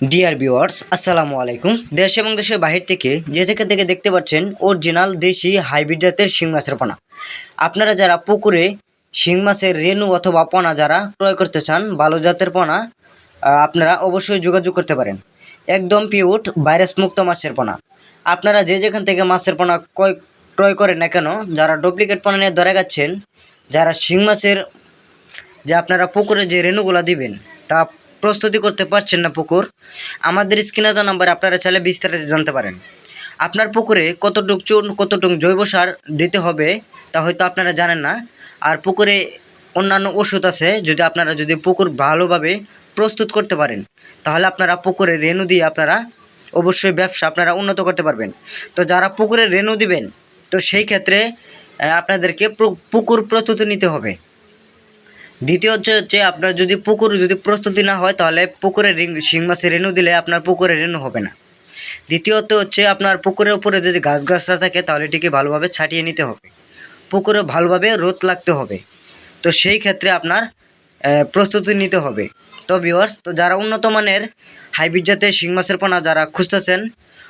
Dear viewers আসসালামু আলাইকুম। দেশ এবং দেশের বাহির থেকে যে থেকে থেকে দেখতে পাচ্ছেন অরিজিনাল দেশি হাইব্রিড জাতের শিং মাছের পোনা। আপনারা যারা পুকুরে শিং মাছের রেনু অথবা পোনা যারা ক্রয় করতে চান, ভালো জাতের পোনা আপনারা অবশ্যই যোগাযোগ করতে পারেন। একদম পিউট ভাইরাস মুক্ত মাছের পোনা। আপনারা যে যেখান থেকে মাছের পোনা ক্রয় ক্রয় করেন না কেন, যারা ডুপ্লিকেট পোনা নিয়ে ধরে যাচ্ছেন যারা শিং মাছের, যে আপনারা পুকুরে যে রেণুগুলা দিবেন, তা প্রস্তুতি করতে পারছেন না পুকুর, আমাদের স্ক্রিনে তো নাম্বার আপনারা চাইলে বিস্তারিত জানতে পারেন। আপনার পুকুরে কতটুক চুন কতটুক জৈব সার দিতে হবে, তা হয়তো আপনারা জানেন না। আর পুকুরে অন্যান্য ওষুধ আছে, যদি আপনারা যদি পুকুর ভালোভাবে প্রস্তুত করতে পারেন, তাহলে আপনারা পুকুরে রেণু দিয়ে আপনারা অবশ্যই ব্যবসা আপনারা উন্নত করতে পারবেন। তো যারা পুকুরে রেণু দিবেন, তো সেই ক্ষেত্রে আপনাদেরকে পুকুর প্রস্তুতি নিতে হবে। দ্বিতীয় হচ্ছে হচ্ছে আপনার যদি পুকুর যদি প্রস্তুতি না হয়, তাহলে পুকুরে রিং, শিং মাছের রেণু দিলে আপনার পুকুরে রেণু হবে না। দ্বিতীয়ত হচ্ছে আপনার পুকুরের উপরে যদি গাছ গাছরা থাকে, তাহলে এটিকে ভালোভাবে ছাটিয়ে নিতে হবে। পুকুরে ভালোভাবে রোদ লাগতে হবে। তো সেই ক্ষেত্রে আপনার প্রস্তুতি নিতে হবে। তো ভিউয়ার্স তো যারা উন্নত মানের হাইব্রিড জাতের শিং মাছের পোনা যারা খুঁজতেছেন,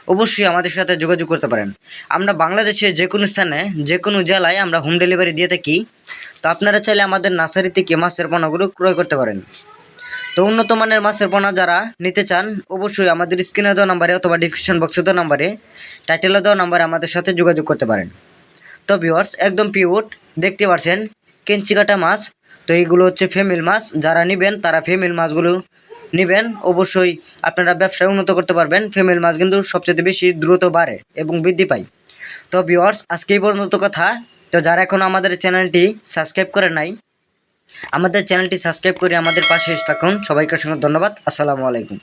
অবশ্যই আমাদের সাথে যোগাযোগ করতে পারেন। আমরা বাংলাদেশে যে কোনো স্থানে যে কোনো জেলায় আমরা হোম ডেলিভারি দিয়ে থাকি। তো আপনারা চাইলে আমাদের নার্সারি থেকে মাছের পোনাগুলো ক্রয় করতে পারেন? তো উন্নত মানের মাছের পোনা যারা নিতে চান, অবশ্যই আমাদের স্ক্রিনে দেওয়া নাম্বারে অথবা ডিসক্রিপশন বক্সে দেওয়া নাম্বারে টাইটেলে দেওয়া নাম্বারে আমাদের সাথে যোগাযোগ করতে পারেন। তো ভিওয়ার্স একদম পিউট দেখতে পাচ্ছেন কেঞ্চি কাটা মাছ, তো এইগুলো হচ্ছে ফেমিল মাছ, যারা নেবেন, তারা ফেমিল মাছগুলো নেবেন, অবশ্যই আপনারা ব্যবসায় উন্নত করতে পারবেন ফেমিল মাছ কিন্তু সবচেয়ে বেশি দ্রুত বাড়ে এবং বৃদ্ধি পায়। তো ভিওয়ার্স আজকে এই পর্যন্ত কথা তো যারা এখনও আমাদের চ্যানেলটি সাবস্ক্রাইব করে নাই, আমাদের চ্যানেলটি সাবস্ক্রাইব করে আমাদের পাশে থাকুন। সবাইকে সঙ্গে ধন্যবাদ। আসসালামু আলাইকুম।